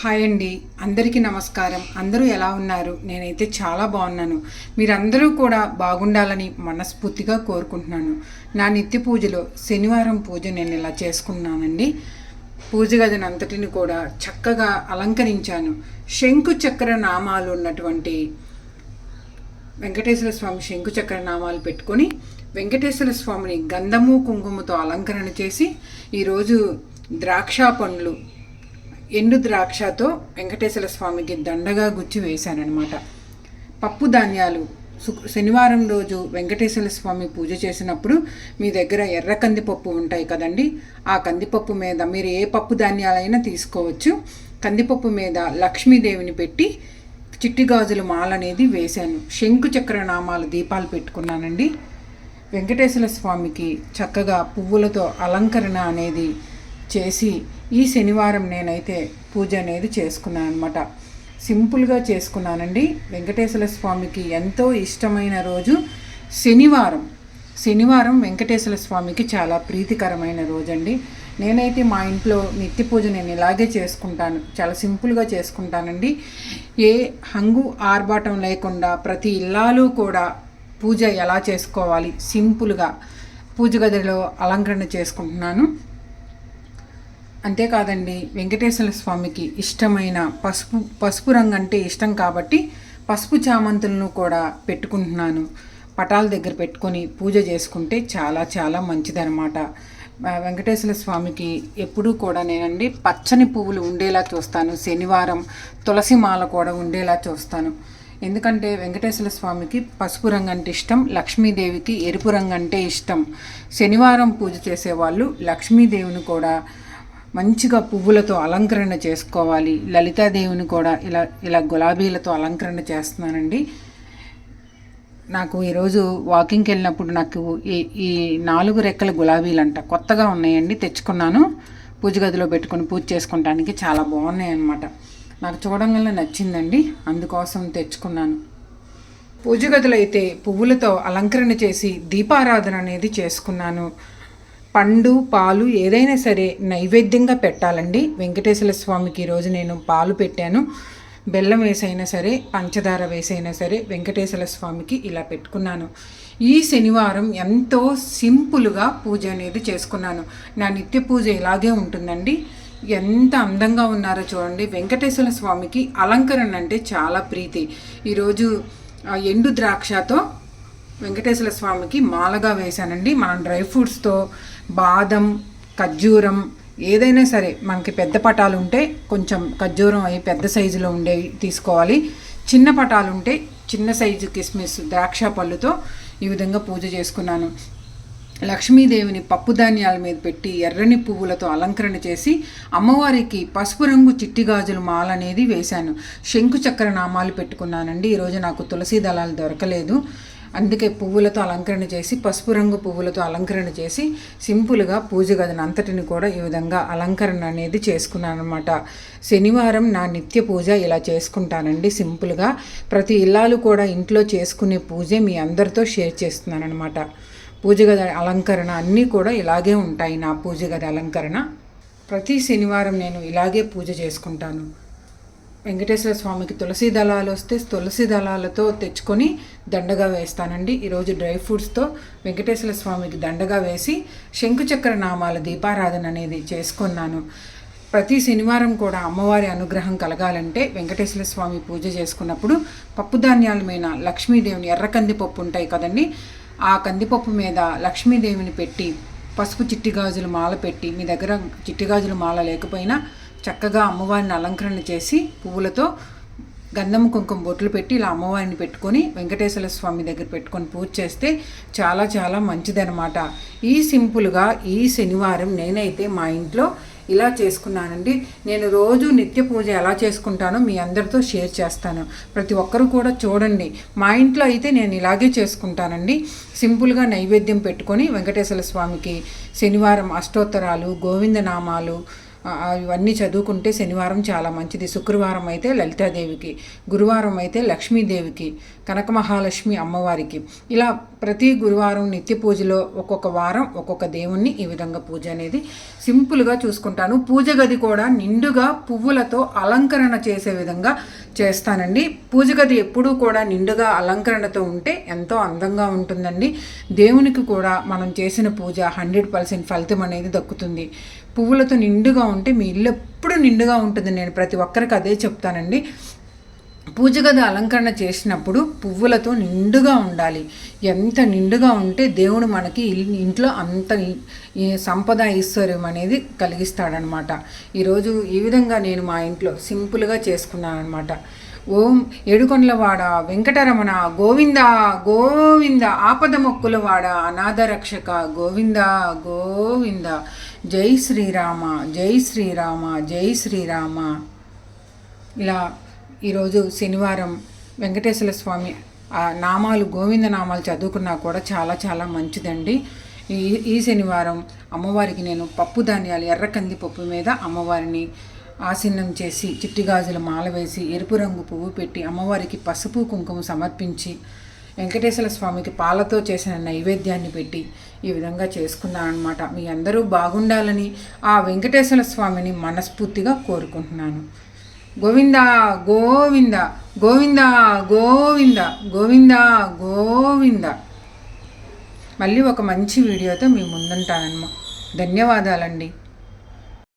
Hi అండి. అందరికీ నమస్కారం. అందరూ ఎలా ఉన్నారు? నేనైతే చాలా బాగున్నాను. మీరందరూ కూడా బాగుండాలని మనస్ఫూర్తిగా కోరుకుంటున్నాను. నా నిత్య పూజలో శనివారం పూజ నేను ఇలా చేసుకున్నానండి. పూజ గదిని అంతటిని కూడా చక్కగా అలంకరించాను. శంకు చక్ర నామాలు ఉన్నటువంటి వెంకటేశ్వర స్వామి శంకు చక్ర నామాలు పెట్టుకొని వెంకటేశ్వర స్వామిని గంధము కుంకుమతో అలంకరణ చేసి ఈరోజు ద్రాక్ష పండ్లు ఎండు ద్రాక్షతో వెంకటేశ్వర స్వామికి దండగా గుచ్చి వేశానన్నమాట. పప్పు ధాన్యాలు శనివారం రోజు వెంకటేశ్వర స్వామి పూజ చేసినప్పుడు మీ దగ్గర ఎర్ర కందిపప్పు ఉంటాయి కదండి ఆ కందిపప్పు మీద మీరు ఏ పప్పు ధాన్యాలైనా తీసుకోవచ్చు. కందిపప్పు మీద లక్ష్మీదేవిని పెట్టి చిట్టి గాజుల మాల అనేది వేశాను. శంకు చక్ర నామాలు దీపాలు పెట్టుకున్నానండి. వెంకటేశ్వర స్వామికి చక్కగా పువ్వులతో అలంకరణ అనేది చేసి ఈ శనివారం నేనైతే పూజ అనేది చేసుకున్నాను అనమాట సింపుల్గా చేసుకున్నానండి. వెంకటేశ్వర స్వామికి ఎంతో ఇష్టమైన రోజు శనివారం. శనివారం వెంకటేశ్వర స్వామికి చాలా ప్రీతికరమైన రోజండి. నేనైతే మా ఇంట్లో నిత్య పూజ నేను ఇలాగే చేసుకుంటాను. చాలా సింపుల్గా చేసుకుంటానండి. ఏ హంగు ఆర్భాటం లేకుండా ప్రతి ఇల్లాలు కూడా పూజ ఎలా చేసుకోవాలి? సింపుల్గా పూజ గదిలో అలంకరణ చేసుకుంటున్నాను. అంతేకాదండి వెంకటేశ్వర స్వామికి ఇష్టమైన పసుపు పసుపు రంగు అంటే ఇష్టం కాబట్టి పసుపు చామంతులను కూడా పెట్టుకుంటున్నాను. పటాల దగ్గర పెట్టుకొని పూజ చేసుకుంటే చాలా చాలా మంచిదనమాట వెంకటేశ్వర స్వామికి ఎప్పుడూ కూడా నేనండి పచ్చని పువ్వులు ఉండేలా చూస్తాను. శనివారం తులసి మాల కూడా ఉండేలా చూస్తాను. ఎందుకంటే వెంకటేశ్వర స్వామికి పసుపు రంగు అంటే ఇష్టం లక్ష్మీదేవికి ఎరుపు రంగు అంటే ఇష్టం. శనివారం పూజ చేసేవాళ్ళు లక్ష్మీదేవిని కూడా మంచిగా పువ్వులతో అలంకరణ చేసుకోవాలి. లలితాదేవిని కూడా ఇలా ఇలా గులాబీలతో అలంకరణ చేస్తున్నానండి. నాకు ఈరోజు వాకింగ్కి వెళ్ళినప్పుడు నాకు ఈ ఈ నాలుగు రెక్కల గులాబీలు అంట కొత్తగా ఉన్నాయండి తెచ్చుకున్నాను. పూజ గదిలో పెట్టుకొని పూజ చేసుకోవటానికి చాలా బాగున్నాయి అన్నమాట నాకు చూడంగానే నచ్చిందండి అందుకోసం తెచ్చుకున్నాను. పూజ గదిలో అయితే పువ్వులతో అలంకరణ చేసి దీపారాధన అనేది చేసుకున్నాను. పండు పాలు ఏదైనా సరే నైవేద్యంగా పెట్టాలండి. వెంకటేశ్వర స్వామికి ఈరోజు నేను పాలు పెట్టాను. బెల్లం వేసైనా సరే పంచదార వేసైనా సరే వెంకటేశ్వర స్వామికి ఇలా పెట్టుకున్నాను. ఈ శనివారం ఎంతో సింపుల్గా పూజ అనేది చేసుకున్నాను. నా నిత్య పూజ ఇలాగే ఉంటుందండి. ఎంత అందంగా ఉన్నారో చూడండి. వెంకటేశ్వర స్వామికి అలంకరణ అంటే చాలా ప్రీతి. ఈరోజు ఎండు ద్రాక్షతో వెంకటేశ్వర స్వామికి మాలగా వేశానండి. మనం డ్రై ఫ్రూట్స్తో బాదం ఖర్జూరం ఏదైనా సరే మనకి పెద్ద పటాలు ఉంటే కొంచెం ఖర్జూరం అవి పెద్ద సైజులో ఉండేవి తీసుకోవాలి. చిన్న పటాలు ఉంటే చిన్న సైజు కిస్మిస్ ద్రాక్ష పళ్ళుతో ఈ విధంగా పూజ చేసుకున్నాను. లక్ష్మీదేవిని పప్పు ధాన్యాల మీద పెట్టి ఎర్రని పువ్వులతో అలంకరణ చేసి అమ్మవారికి పసుపు రంగు చిట్టి గాజుల మాల అనేది వేశాను. శంకు చక్ర నామాలు పెట్టుకున్నానండి ఈరోజు నాకు తులసి దళాలు దొరకలేదు. అందుకే పువ్వులతో అలంకరణ చేసి పసుపు రంగు పువ్వులతో అలంకరణ చేసి సింపుల్గా పూజ గదిని అంతటిని కూడా ఈ విధంగా అలంకరణ అనేది చేసుకున్నాను అనమాట శనివారం నా నిత్య పూజ ఇలా చేసుకుంటానండి సింపుల్గా ప్రతి ఇల్లాలు కూడా ఇంట్లో చేసుకునే పూజే మీ అందరితో షేర్ చేస్తున్నాను అనమాట పూజ గది అలంకరణ అన్నీ కూడా ఇలాగే ఉంటాయి నా పూజ గది అలంకరణ. ప్రతి శనివారం నేను ఇలాగే పూజ చేసుకుంటాను. వెంకటేశ్వర స్వామికి తులసి దళాలు వస్తే తులసి దళాలతో తెచ్చుకొని దండగా వేస్తానండి. ఈరోజు డ్రై ఫ్రూట్స్తో వెంకటేశ్వర స్వామికి దండగా వేసి శంకుచక్ర నామాల దీపారాధన అనేది చేసుకున్నాను. ప్రతి శనివారం కూడా అమ్మవారి అనుగ్రహం కలగాలంటే వెంకటేశ్వర స్వామి పూజ చేసుకున్నప్పుడు పప్పుధాన్యాల మీద లక్ష్మీదేవిని ఎర్ర కందిపప్పు ఉంటాయి కదండి. ఆ కందిపప్పు మీద లక్ష్మీదేవిని పెట్టి పసుపు చిట్టి గాజులు మాల పెట్టి మీ దగ్గర చిట్టి గాజులు మాల లేకపోయినా చక్కగా అమ్మవారిని అలంకరణ చేసి పువ్వులతో గంధం కుంకుమ బొట్లు పెట్టి ఇలా అమ్మవారిని పెట్టుకొని వెంకటేశ్వర స్వామి దగ్గర పెట్టుకొని పూజ చేస్తే చాలా చాలా మంచిదనమాట ఈ సింపుల్గా ఈ శనివారం నేనైతే మా ఇంట్లో ఇలా చేసుకున్నానండి. నేను రోజు నిత్య పూజ ఎలా చేసుకుంటానో మీ అందరితో షేర్ చేస్తాను. ప్రతి ఒక్కరూ కూడా చూడండి. మా ఇంట్లో అయితే నేను ఇలాగే చేసుకుంటానండి. సింపుల్గా నైవేద్యం పెట్టుకొని వెంకటేశ్వర స్వామికి శనివారం అష్టోత్తరాలు గోవిందనామాలు నామాలు ఇవన్నీ చదువుకుంటే శనివారం చాలా మంచిది. శుక్రవారం అయితే లలితాదేవికి గురువారం అయితే లక్ష్మీదేవికి కనక మహాలక్ష్మి అమ్మవారికి. ఇలా ప్రతి గురువారం నిత్య పూజలో ఒక్కొక్క వారం ఒక్కొక్క దేవుణ్ణి ఈ విధంగా పూజ అనేది సింపుల్గా చూసుకుంటాను. పూజ గది కూడా నిండుగా పువ్వులతో అలంకరణ చేసే విధంగా చేస్తానండి. పూజ గది ఎప్పుడూ కూడా నిండుగా అలంకరణతో ఉంటే ఎంతో అందంగా ఉంటుందండి. దేవునికి కూడా మనం చేసిన పూజ హండ్రెడ్ పర్సెంట్ ఫలితం అనేది దక్కుతుంది. పువ్వులతో నిండుగా ఉంటే మీ ఇల్లు ఎప్పుడు నిండుగా ఉంటుంది. నేను ప్రతి ఒక్కరికి అదే చెప్తానండి. పూజ గది అలంకరణ చేసినప్పుడు పువ్వులతో నిండుగా ఉండాలి. ఎంత నిండుగా ఉంటే దేవుడు మనకి ఇంట్లో అంత ఈ- సంపద ఐశ్వర్యం అనేది కలిగిస్తాడనమాట. ఈరోజు ఈ విధంగా నేను మా ఇంట్లో సింపుల్గా చేసుకున్నాను అనమాట ఓం ఏడుకొండలవాడ వెంకటరమణ గోవింద గోవింద ఆపద మొక్కులవాడ అనాథ రక్షక గోవింద గోవింద. జై శ్రీరామ జై శ్రీరామ జై శ్రీరామ. ఇలా ఈరోజు శనివారం వెంకటేశ్వర స్వామి నామాలు గోవింద నామాలు చదువుకున్నా కూడా చాలా చాలా మంచిదండి. ఈ ఈ శనివారం అమ్మవారికి నేను పప్పు ధాన్యాలు ఎర్ర కంది పప్పు మీద అమ్మవారిని ఆసీనం చేసి చిట్టి గాజుల మాల వేసి ఎరుపు రంగు పువ్వు పెట్టి అమ్మవారికి పసుపు కుంకుమ సమర్పించి వెంకటేశ్వర స్వామికి పాలతో చేసిన నైవేద్యాన్ని పెట్టి ఈ విధంగా చేసుకున్నారనమాట మీ అందరూ బాగుండాలని ఆ వెంకటేశ్వర స్వామిని మనస్ఫూర్తిగా కోరుకుంటున్నాను. గోవింద గోవింద గోవింద గోవింద గోవింద గోవింద. మళ్ళీ ఒక మంచి వీడియోతో మీ ముందుంటానమ్మా. ధన్యవాదాలండి.